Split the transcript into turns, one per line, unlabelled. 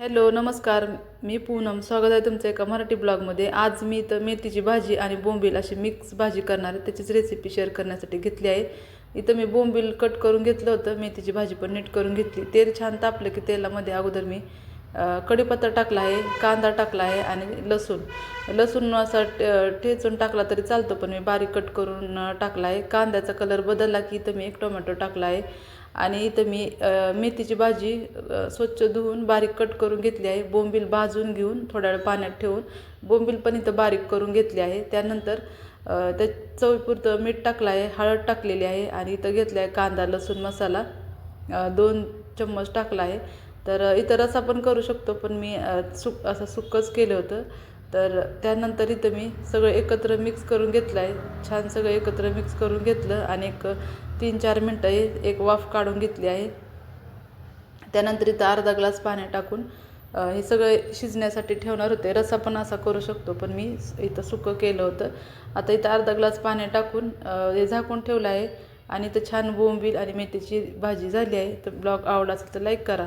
Hello नमस्कार. मी पूनम. स्वागत आहे तुमचं एका मराठी ब्लॉगमध्ये. आज मी इथं मेथीची भाजी आणि बोंबील अशी मिक्स भाजी करणार आहे. त्याचीच रेसिपी शेअर करण्यासाठी घेतली आहे. इथं मी बोंबील कट करून घेतलं होतं. मेथीची भाजी पण नीट करून घेतली. तेल छान तापलं की तेलामध्ये अगोदर मी कढीपत्ता टाकला आहे कांदा टाकला आहे आणि लसूण. लसूण असा ठेचून टाकला तरी चालतो पण मी बारीक कट करून टाकला आहे. कांद्याचा कलर बदलला की इथं मी एक टोमॅटो टाकला आहे. आणि इथं मी मेथीची भाजी स्वच्छ धुवून बारीक कट करून घेतली आहे. बोंबील भाजून घेऊन थोड्या वेळ पाण्यात ठेवून बोंबील पण इथं बारीक करून घेतली आहे. त्यानंतर त्या चवीपुरतं मीठ टाकलं आहे हळद टाकलेली आहे आणि इथं घेतलं आहे कांदा लसूण मसाला. दोन चम्मच टाकला आहे. तर इतरच इथं पण करू शकतो पण मी सुक असं सुकंच केलं होतं. तर त्यानंतर इथं मी सगळं एकत्र मिक्स करून घेतलं आहे छान सगळं एकत्र मिक्स करून घेतलं आणि एक तीन चार मिनटं एक वाफ काढून घेतली आहे. त्यानंतर इथं अर्धा ग्लास पाणी टाकून हे सगळं शिजण्यासाठी ठेवणार होते. रसा पण असा करू शकतो पण मी इथं सुकं केलं होतं. आता इथं अर्धा ग्लास पाणी टाकून हे झाकून ठेवलं आहे. आणि इथं छान बोंबील आणि मेथीची भाजी झाली आहे. तर ब्लॉग आवडला असेल तर लाईक करा.